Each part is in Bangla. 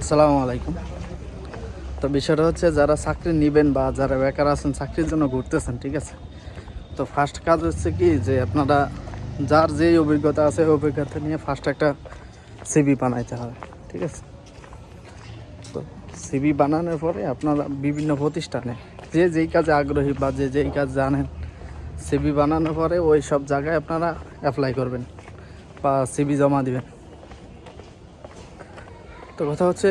আসসালামু আলাইকুম। তো বিষয়টা হচ্ছে যারা চাকরি নেবেন বা যারা বেকার আছেন, চাকরির জন্য ঘুরতেছেন, ঠিক আছে? তো ফার্স্ট কাজ হচ্ছে কি যে আপনারা যার যেই অভিজ্ঞতা আছে অভিজ্ঞতা নিয়ে ফার্স্ট একটা সিবি বানাইতে হবে, ঠিক আছে? তো সিবি বানানোর পরে আপনারা বিভিন্ন প্রতিষ্ঠানে যে যেই কাজে আগ্রহী বা যে যেই কাজ জানেন সিবি বানানোর পরে ওই সব জায়গায় আপনারা অ্যাপ্লাই করবেন বা সিবি জমা দিবেন। তো কথা হচ্ছে,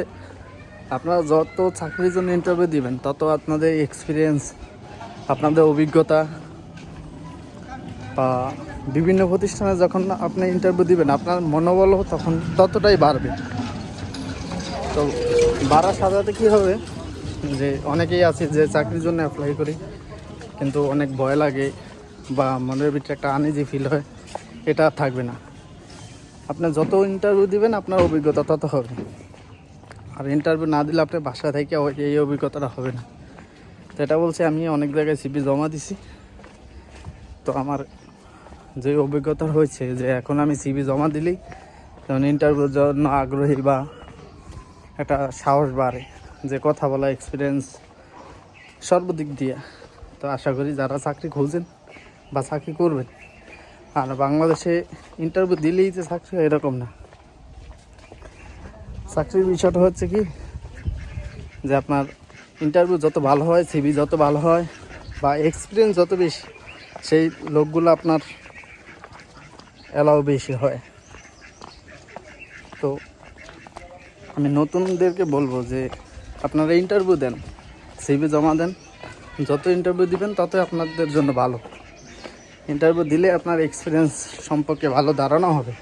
আপনারা যত চাকরির জন্য ইন্টারভিউ দিবেন, তত আপনাদের এক্সপিরিয়েন্স আপনাদের অভিজ্ঞতা বা বিভিন্ন প্রতিষ্ঠানে যখন আপনি ইন্টারভিউ দিবেন, আপনার মনোবলও তখন ততটাই বাড়বে। তো বাড়ার সাথে কী হবে? যে অনেকেই আছে যে চাকরির জন্য অ্যাপ্লাই করি, কিন্তু অনেক ভয় লাগে বা মনের ভিতরে একটা আনইজি ফিল হয়, এটা থাকবে না। আপনি যত ইন্টারভিউ দিবেন, আপনার অভিজ্ঞতা তত হবে। আর ইন্টারভিউ না দিলে আপনার বাসা থেকে এই অভিজ্ঞতাটা হবে না। তো এটা বলছে, আমি অনেক জায়গায় সিপি জমা দিছি। তো আমার যে অভিজ্ঞতা হয়েছে যে এখন আমি সিবি জমা দিলেই যেমন ইন্টারভিউর জন্য আগ্রহী বা একটা সাহস বাড়ে, যে কথা বলা এক্সপিরিয়েন্স সর্বদিক দিয়ে। তো আশা করি যারা চাকরি খুঁজছেন বা চাকরি করবেন, আর বাংলাদেশে ইন্টারভিউ দিলেই যে চাকরি এরকম না। চাকরির বিষয়টা হচ্ছে কি, যে আপনার ইন্টারভিউ যত ভালো হয় সিভি যত ভালো হয়, বা এক্সপিরিয়েন্স যত বেশি, সেই লোকগুলো আপনার অ্যালাউ বেশি হয়। তো আমি নতুনদেরকে বলব যে, আপনারা ইন্টারভিউ দেন সিভি জমা দেন, যত ইন্টারভিউ দিবেন, ততই আপনাদের জন্য ভালো। ইন্টারভিউ দিলে আপনার এক্সপিরিয়েন্স সম্পর্কে ভালো ধারণা হবে।